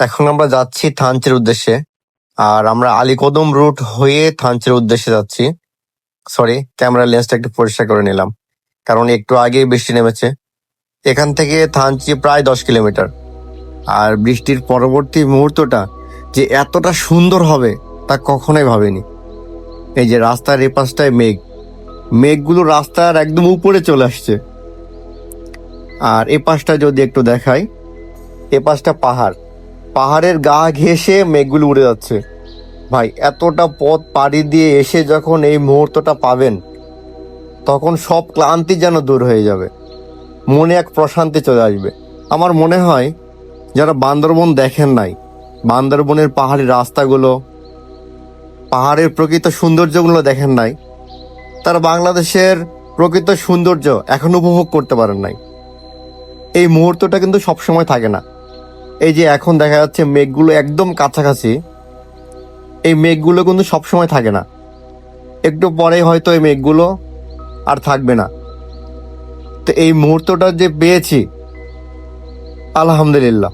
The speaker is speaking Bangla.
এখন আমরা যাচ্ছি থানচের উদ্দেশ্যে। আর আমরা আলীকদম রুট হয়ে থানচের উদ্দেশ্যে যাচ্ছি। সরি ক্যামেরা লেন্সটা একটু পরিষ্কার করে নিলাম। কারণ একটু আগেই বৃষ্টি নেমেছে। এখান থেকে থানচি প্রায় দশ কিলোমিটার। আর বৃষ্টির পরবর্তী মুহূর্তটা যে এতটা সুন্দর হবে তা কখনোই ভাবিনি। এই যে রাস্তার এ পাশটায় মেঘ। মেঘগুলো রাস্তার একদম উপরে চলে আসছে। আর এ পাশটা যদি একটু দেখাই, এ পাশটা পাহাড়। পাহাড়ের গা ঘেঁষে মেঘগুলো উড়ে যাচ্ছে। ভাই, এতটা পথ পাড়ি দিয়ে এসে যখন এই মুহূর্তটা পাবেন, তখন সব ক্লান্তি যেন দূর হয়ে যাবে। মনে এক প্রশান্তি চলে আসবে। আমার মনে হয়, যারা বান্দরবন দেখেন নাই, বান্দরবনের পাহাড়ি রাস্তাগুলো, পাহাড়ের প্রকৃত সৌন্দর্যগুলো দেখেন নাই, তারা বাংলাদেশের প্রকৃত সৌন্দর্য এখন উপভোগ করতে পারেন নাই। এই মুহূর্তটা কিন্তু সবসময় থাকে না। এই যে এখন দেখা যাচ্ছে মেঘগুলো একদম কাছাকাছি, এই মেঘগুলো কিন্তু সবসময় থাকে না। একটু পরে হয়তো এই মেঘগুলো আর থাকবে না। তো এই মুহূর্তটা যে পেয়েছি, আলহামদুলিল্লাহ।